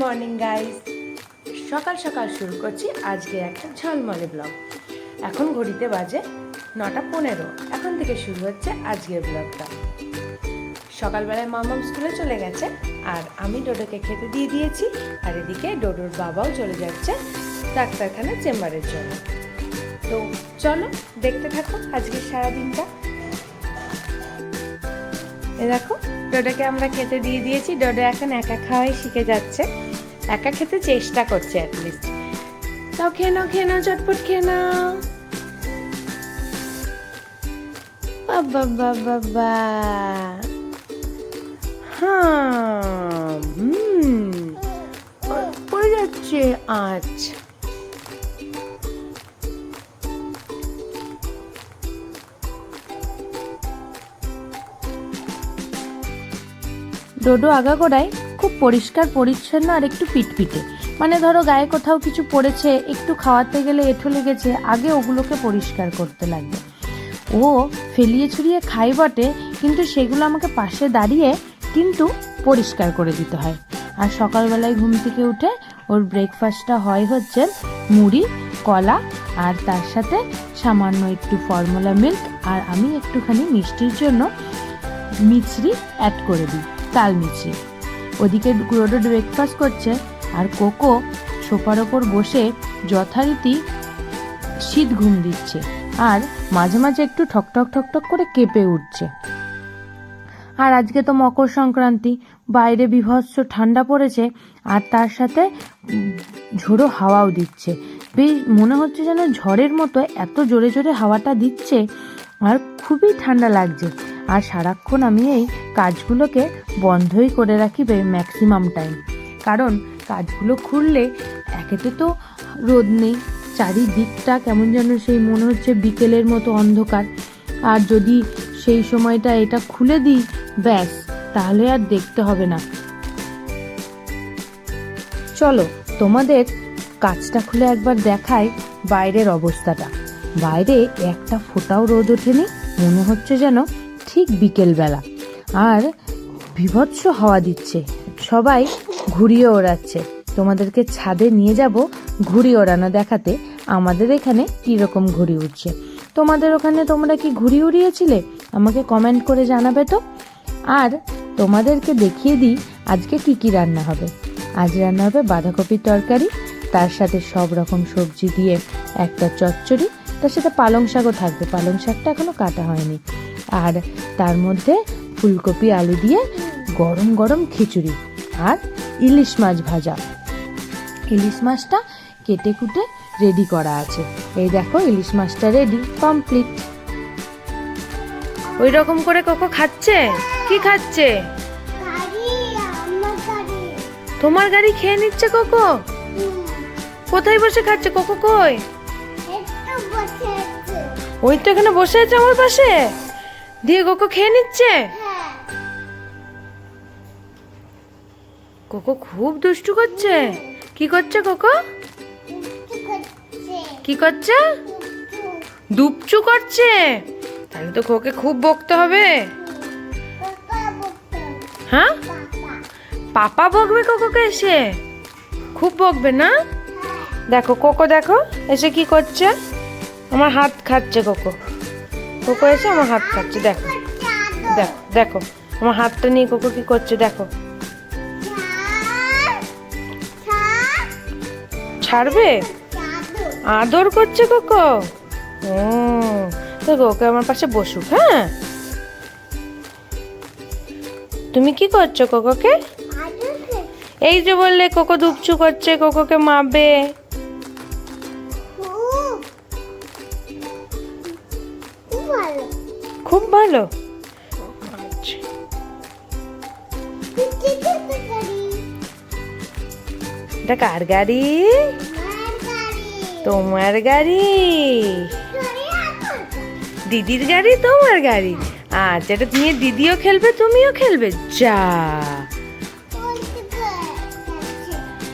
Morning guys সকাল সকাল শুরু করছি আজকে একটা ঝলমলে ব্লগ এখন ঘড়িতে বাজে নটা পনেরো। এখন থেকে শুরু হচ্ছে আজকের ব্লগটা সকালবেলায় মামাম স্কুলে চলে গেছে, আর আমি ডোডোকে খেতে দিয়ে দিয়েছি, আর এদিকে ডোডোর বাবাও চলে যাচ্ছে ডাক্তারখানা চেম্বারের জন্য। তো চলো দেখতে থাকো আজকের সারাদিনটা। এ দেখো, ডোডোকে আমরা খেতে দিয়ে দিয়েছি। ডোডো এখন একা খাওয়াই শিখে যাচ্ছে। একা খেতে চেষ্টা করছে অ্যাটলিস্ট তাও খেয়ে নাও খেয়ে নাও চটপট খেয়ে নাও। বাবা বাবা বা হ্যাঁ পড়ে যাচ্ছে। আচ্ছা। ডোডো আগাগোড়ায় খুব পরিষ্কার, পরিচ্ছন্ন আর একটু পিটপিটে। মানে ধরো গায়ে কোথাও কিছু পড়েছে, একটু খাওয়াতে গেলে এঁঠো লেগেছে, আগে ওগুলোকে পরিষ্কার করতে লাগবে। ও ফেলিয়ে ছুড়িয়ে খাই বটে, কিন্তু সেগুলো আমাকে পাশে দাঁড়িয়ে কিন্তু পরিষ্কার করে দিতে হয়। আর সকালবেলায় ঘুম থেকে উঠে ওর ব্রেকফাস্টটা হয় হচ্ছে মুড়ি, কলা আর তার সাথে সামান্য একটু ফর্মুলা মিল্ক আর আমি একটুখানি মিষ্টির জন্য মিছরি অ্যাড করে দিই। তাল মিছরি ওদিকে গুঁড়োটা ব্রেকফাস্ট করছে আর কোকো সোফার ওপর বসে যথারীতি শীত ঘুম দিচ্ছে আর মাঝে মাঝে একটু ঠকঠক ঠকঠক করে কেঁপে উঠছে। আর আজকে তো মকর সংক্রান্তি, বাইরে বিভৎস ঠান্ডা পড়েছে আর তার সাথে ঝোড়ো হাওয়াও দিচ্ছে। বেশ মনে হচ্ছে যেন ঝড়ের মতো এত জোরে জোরে হাওয়াটা দিচ্ছে আর খুবই ঠান্ডা লাগছে। আর সারাক্ষণ আমি এই কাজগুলোকে বন্ধই করে রাখি ম্যাক্সিমাম টাইম কারণ কাজগুলো খুললে একেতে তো রোদ নেই, চারিদিকটা কেমন যেন সেই মনে হচ্ছে বিকেলের মতো অন্ধকার। আর যদি সেই সময়টা এটা খুলে দিই, ব্যাস, তাহলে আর দেখতে হবে না। চলো, তোমাদের কাজটা খুলে একবার দেখাই বাইরের অবস্থাটা। বাইরে একটা ফোঁটাও রোদ ওঠেনি, মনে হচ্ছে যেন ঠিক বিকেলবেলা। আর বিভৎস হাওয়া দিচ্ছে। সবাই ঘুরিয়ে ওড়াচ্ছে। তোমাদেরকে ছাদে নিয়ে যাব ঘুড়ি ওড়ানো দেখাতে। আমাদের এখানে কীরকম ঘুড়ি উঠছে তোমাদের ওখানে তোমরা কি ঘুড়ি উড়িয়েছিলে? আমাকে কমেন্ট করে জানাবে তো। আর তোমাদেরকে দেখিয়ে দিই আজকে কি কি রান্না হবে। আজ রান্না হবে বাঁধাকপির তরকারি, তার সাথে সব রকম সবজি দিয়ে একটা চচ্চড়ি, তার সাথে পালং শাকও থাকবে। পালং শাকটা এখনও কাটা হয়নি। আর তার মধ্যে ফুলকপি আলু দিয়ে গরম গরম খিচুড়ি আর ইলিশ মাছ ভাজা। ইলিশ মাছটা কেটে কুটে রেডি করা আছে। এই দেখো ইলিশ মাছটা রেডি কমপ্লিট ওই রকম করে কোকো খাচ্ছে? কি খাচ্ছে? তোমার গাড়ি খেয়ে নিচ্ছে কোকো? কোথায় বসে খাচ্ছে? কোকো কই? একটু বসে আছে। ওই তো এখানে বসে আছে আমার পাশে। দিয়ে কোকো খেয়ে নিচ্ছে? হ্যাঁ। কোকো খুব দুষ্টু করছে। কি করছে কোকো? কি করছে? দুপচু করছে। তাহলে তো কোকে খুব বকতে হবে। হ্যাঁ? পাপা। পাপা বকবে কোকোকে এসে? খুব বকবে না? হ্যাঁ। দেখো কোকো দেখো এসে কি করছে? আমার হাত খাচ্ছে কোকো। কোকো এসে আমার হাত খাচ্ছে দেখো। দেখো দেখো আমার হাতটা নিয়ে কোকো কি করছে দেখো। ছাড় ছাড় ছাড়বে? আদর করছে কোকো? ও তো কোকো আমার পাশে বসুক হ্যাঁ? তুমি কি করছ কোকোকে? এই যে বললে কোকো দুপচু করছে কোকোকে মাপবে খুব ভালো। এটা কার গাড়ি? তোমার গাড়ি। দিদির গাড়ি, তোমার গাড়ি। আচ্ছা এটা নিয়ে দিদিও খেলবে, তুমিও খেলবে। যা।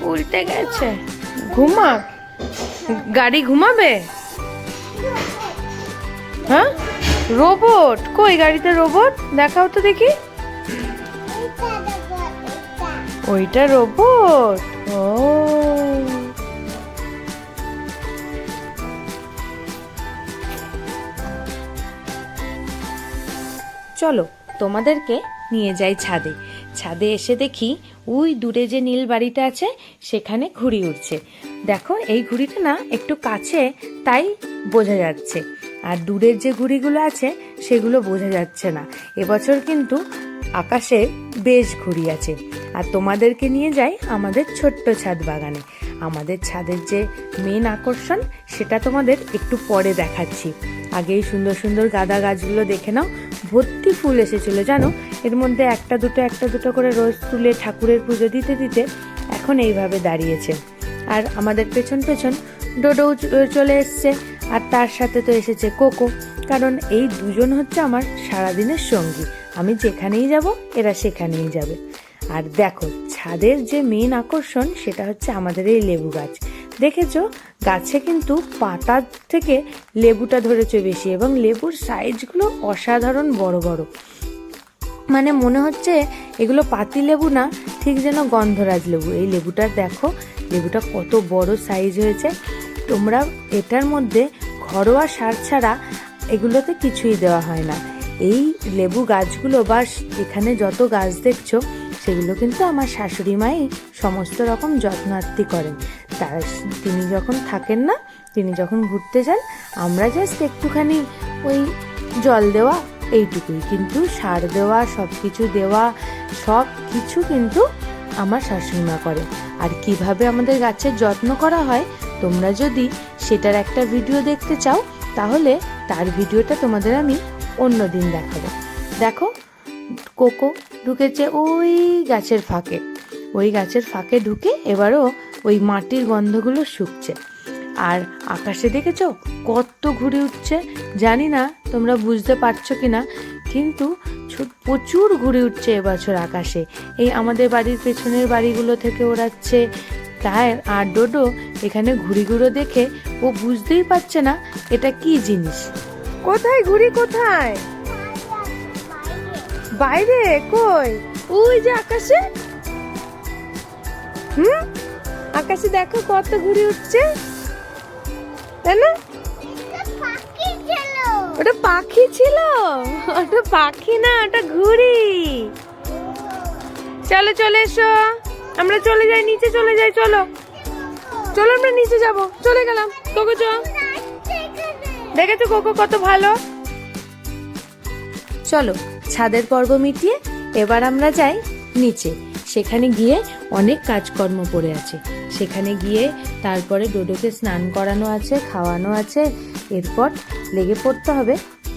উল্টে গেছে। ঘুমা গাড়ি ঘুমাবে? হ্যাঁ? রোবট? কই গাড়িতে রোবট? দেখাও তো দেখি। ওইটা রোবট? ও। চলো, তোমাদেরকে নিয়ে যাই ছাদে। ছাদে এসে দেখি ওই দূরে যে নীল বাড়িটা আছে, সেখানে ঘুড়ি উঠছে দেখো, এই ঘুড়িটা না একটু কাছে, তাই বোঝা যাচ্ছে। আর দূরের যে ঘুড়িগুলো আছে, সেগুলো বোঝা যাচ্ছে না। এবছর কিন্তু আকাশে বেশ ঘুড়ি আছে। আর তোমাদেরকে নিয়ে যাই আমাদের ছোট্ট ছাদ বাগানে। আমাদের ছাদের যে মেন আকর্ষণ, সেটা তোমাদের একটু পরে দেখাচ্ছি। আগেই সুন্দর সুন্দর গাঁদা গাছগুলো দেখে নাও। ভর্তি ফুল এসেছিল, জানো? এর মধ্যে একটা দুটো একটা দুটো করে রোজ তুলে ঠাকুরের পুজো দিতে দিতে এখন এইভাবে দাঁড়িয়েছে। আর আমাদের পেছন পেছন ডোডো চলে এসছে। আর তার সাথে তো এসেছে কোকো। কারণ এই দুজন হচ্ছে আমার সারাদিনের সঙ্গী। আমি যেখানেই যাব, এরা সেখানেই যাবে। আর দেখো, ছাদের যে মেন আকর্ষণ, সেটা হচ্ছে আমাদের এই লেবু গাছ। দেখেছ? গাছে কিন্তু পাতার থেকে লেবুটা ধরেছে বেশি এবং লেবুর সাইজগুলো অসাধারণ বড় বড়। মানে মনে হচ্ছে এগুলো পাতি লেবু না, ঠিক যেন গন্ধরাজ লেবু। এই লেবুটার দেখো, লেবুটা কত বড় সাইজ হয়েছে। তোমরা এটার মধ্যে ঘরোয়া সার ছাড়া এগুলোতে কিছুই দেওয়া হয় না। এই লেবু গাছগুলো বা এখানে যত গাছ দেখছ, সেগুলো কিন্তু আমার শাশুড়ি মাই সমস্ত রকম যত্নার্থী করেন। তার তিনি যখন থাকেন না, তিনি যখন ঘুরতে যান, আমরা জাস্ট একটুখানি ওই জল দেওয়া এইটুকুই। কিন্তু সার দেওয়া সব কিছু দেওয়া সব কিছু কিন্তু আমার শাশুড়িমা করে আর কীভাবে আমাদের গাছের যত্ন করা হয়, তোমরা যদি সেটার একটা ভিডিও দেখতে চাও, তাহলে তার ভিডিওটা তোমাদের আমি অন্য দিন দেখাবো। দেখো, কোকো ঢুকেছে ওই গাছের ফাঁকে। ওই গাছের ফাঁকে ঢুকে এবারও ওই মাটির গন্ধগুলো শুকছে। আর আকাশে দেখেছ, কত ঘুরে উঠছে, জানি না তোমরা বুঝতে পারছ কি না কিন্তু প্রচুর ঘুরে উঠছে এবছর আকাশে। এই আমাদের বাড়ির পেছনের বাড়িগুলো থেকে ওড়াচ্ছে তাই আর ডোডো এখানে ঘুড়িগুলো দেখে ও বুঝতেই পারছে না এটা কি জিনিস। কোথায় ঘুরি কোথায়? বাইরে কই? ওই যে আকাশে। হুম? আকাশে দেখো কত ঘুড়ি উঠছে। তাই না? ওটা পাখি ছিল। ওটা পাখি না ওটা ঘুড়ি। চলো চলে এসো। আমরা চলে যাই, নিচে চলে যাই, চলো। চলো আমরা নিচে যাব, চলে গেলাম। কোকো, চ। দেখেছ কোকো কত ভালো? চলো, ছাদের পর্ব মিটিয়ে এবার আমরা যাই নিচে। সেখানে গিয়ে অনেক কাজকর্ম পড়ে আছে। সেখানে গিয়ে তারপরে ডোডোকে স্নান করানো আছে, খাওয়ানো আছে। এরপর লেগে পড়তে হবে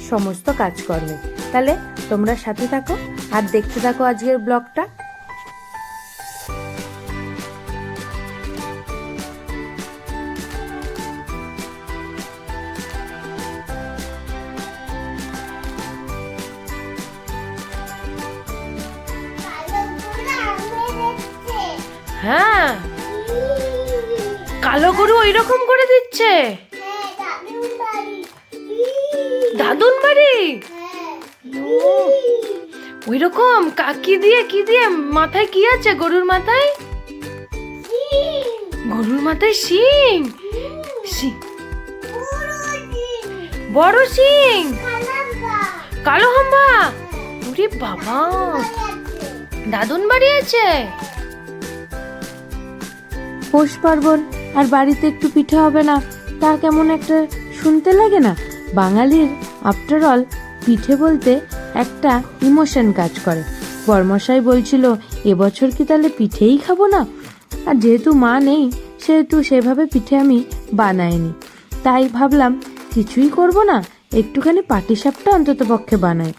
সমস্ত কাজকর্মে। তাহলে তোমরা সাথে থাকো আর দেখতে থাকো আজকের ব্লগটা। হ্যাঁ। কালো গরু ওই রকম করে দিচ্ছে। দাদুন বাড়ি ওই রকম কাকি দিয়ে, কি দিয়ে? মাথায় কি আছে গরুর মাথায়? গরুর মাথায় শিং। বড় শিং। কালো হাম্বা? বাবা। দাদুন বাড়ি আছে? পৌষ পার্বণ আর বাড়িতে একটু পিঠে হবে না, তা কেমন একটা শুনতে লাগে না? বাঙালির আফটার অল পিঠে বলতে একটা ইমোশন কাজ করে। বর্মশাই বলছিল এবছর কি তাহলে পিঠেই খাব না? আর যেহেতু মা নেই, সেহেতু সেভাবে পিঠে আমি বানাইনি। তাই ভাবলাম, কিছুই করব না, একটুখানি পাটিসাপটা অন্তত পক্ষে বানাই।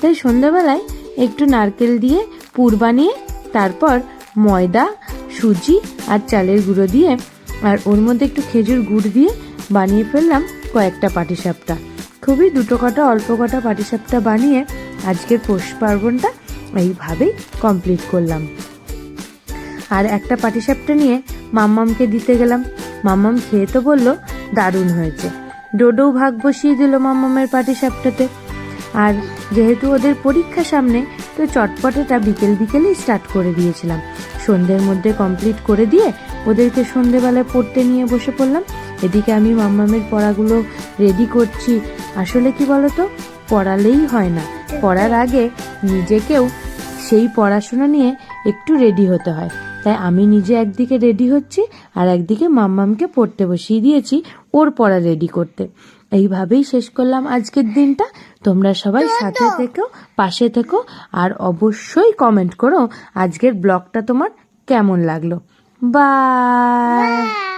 তাই সন্ধ্যাবেলায় একটু নারকেল দিয়ে পুর বানিয়ে, তারপর ময়দা সুজি আর চালের গুঁড়ো দিয়ে আর ওর মধ্যে একটু খেজুর গুড় দিয়ে বানিয়ে ফেললাম কয়েকটা পাটিসাপটা। খুবই দুটো কটা, অল্প কটা পাটিসাপটা বানিয়ে আজকের পৌষ পার্বণটা এইভাবেই কমপ্লিট করলাম। আর একটা পাটিসাপটা নিয়ে মাম্মামকে দিতে গেলাম। মাম্মাম খেয়ে তো বলল, দারুণ হয়েছে। ডোডোও ভাগ বসিয়ে দিল মাম্মামের পাটিসাপটাতে। আর যেহেতু ওদের পরীক্ষা সামনে, তো চটপটেটা বিকেল বিকেলেই স্টার্ট করে দিয়েছিলাম। সন্ধ্যের মধ্যে কমপ্লিট করে দিয়ে ওদেরকে সন্ধেবেলায় পড়তে নিয়ে বসে পড়লাম। এদিকে আমি মাম্মামের পড়াগুলো রেডি করছি। আসলে কি বলতো? পড়ালেই হয় না। পড়ার আগে নিজেকেও সেই পড়াশোনা নিয়ে একটু রেডি হতে হয়। তাই আমি নিজে একদিকে রেডি হচ্ছি আর একদিকে মাম্মামকে পড়তে বসিয়ে দিয়েছি ওর পড়া রেডি করতে। এইভাবেই শেষ করলাম আজকের দিনটা। তোমরা সবাই সাথে থেকো পাশে থেকো আর অবশ্যই কমেন্ট করো আজকের ব্লগটা তোমার কেমন লাগল। বাই